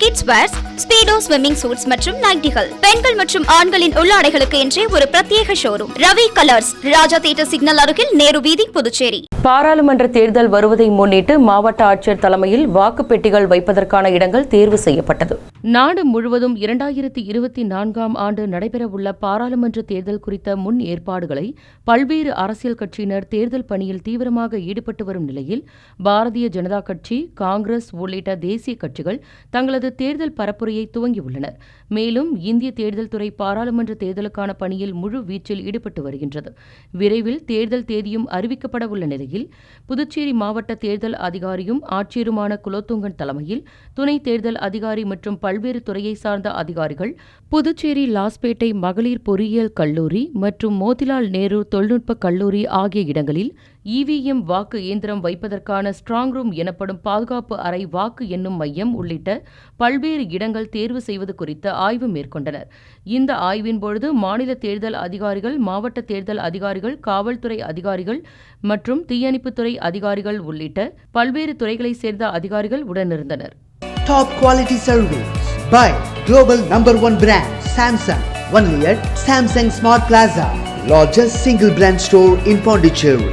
kids wears Speedo swimming suits மற்றும் நைட்டிகள் பெண்கள் மற்றும் ஆண்களின் உள்ளாடைகளுக்கு என்றே ஒரு பிரத்யேக showroom Ravi colours Raja theatre signal அருகில் நேரு வீதி புதுச்சேரி. பாராளுமன்ற தேர்தல் வருவதை முன்னிட்டு மாவட்ட ஆட்சியர் தலைமையில் வாக்குப்பெட்டிகள் வைப்பதற்கான இடங்கள் தேர்வு செய்யப்பட்டது. நாடு முழுவதும் இரண்டாயிரத்தி இருபத்தி நான்காம் ஆண்டு நடைபெறவுள்ள பாராளுமன்ற தேர்தல் குறித்த முன் ஏற்பாடுகளை பல்வேறு அரசியல் கட்சியினர் தேர்தல் பணியில் தீவிரமாக ஈடுபட்டு வரும் நிலையில் பாரதிய ஜனதா கட்சி காங்கிரஸ் உள்ளிட்ட தேசிய கட்சிகள் தங்களது தமது தேர்தல் பரப்புரையை துவங்கியுள்ளனர். மேலும் இந்திய தேர்தல் துறை பாராளுமன்ற தேர்தலுக்கான பணியில் முழு வீச்சில் ஈடுபட்டு வருகின்றது. விரைவில் தேர்தல் தேதியும் அறிவிக்கப்பட உள்ள நிலையில் புதுச்சேரி மாவட்ட தேர்தல் அதிகாரியும் ஆட்சியருமான குலோத்துங்கன் தலைமையில் துணை தேர்தல் அதிகாரி மற்றும் பல்வேறு துறையை சார்ந்த அதிகாரிகள் புதுச்சேரி லாஸ்பேட்டை மகளிர் பொறியியல் கல்லூரி மற்றும் மோதிலால் நேரு தொழில்நுட்ப கல்லூரி ஆகிய இடங்களில் இவிஎம் வாக்கு இயந்திரம் வைப்பதற்கான ஸ்ட்ராங் ரூம் எனப்படும் பாதுகாப்பு அறை வாக்கு எண்ணும் மையம் உள்ளிட்ட பல்வேறு இடங்கள் தேர்வு செய்வது குறித்து ஆய்வு மேற்கொண்டனர் இந்த ஆய்வின் பொழுது மாநில தேர்தல் அதிகாரிகள் மாவட்ட தேர்தல் அதிகாரிகள் காவல்துறை அதிகாரிகள் மற்றும் தீயணைப்புத்துறை அதிகாரிகள் உள்ளிட்ட பல்வேறு துறைகளைச் சேர்ந்த அதிகாரிகள் உடனிருந்தனர் Top quality service by global number one brand Samsung. Only at Samsung Smart Plaza, largest single brand store in Pondicherry.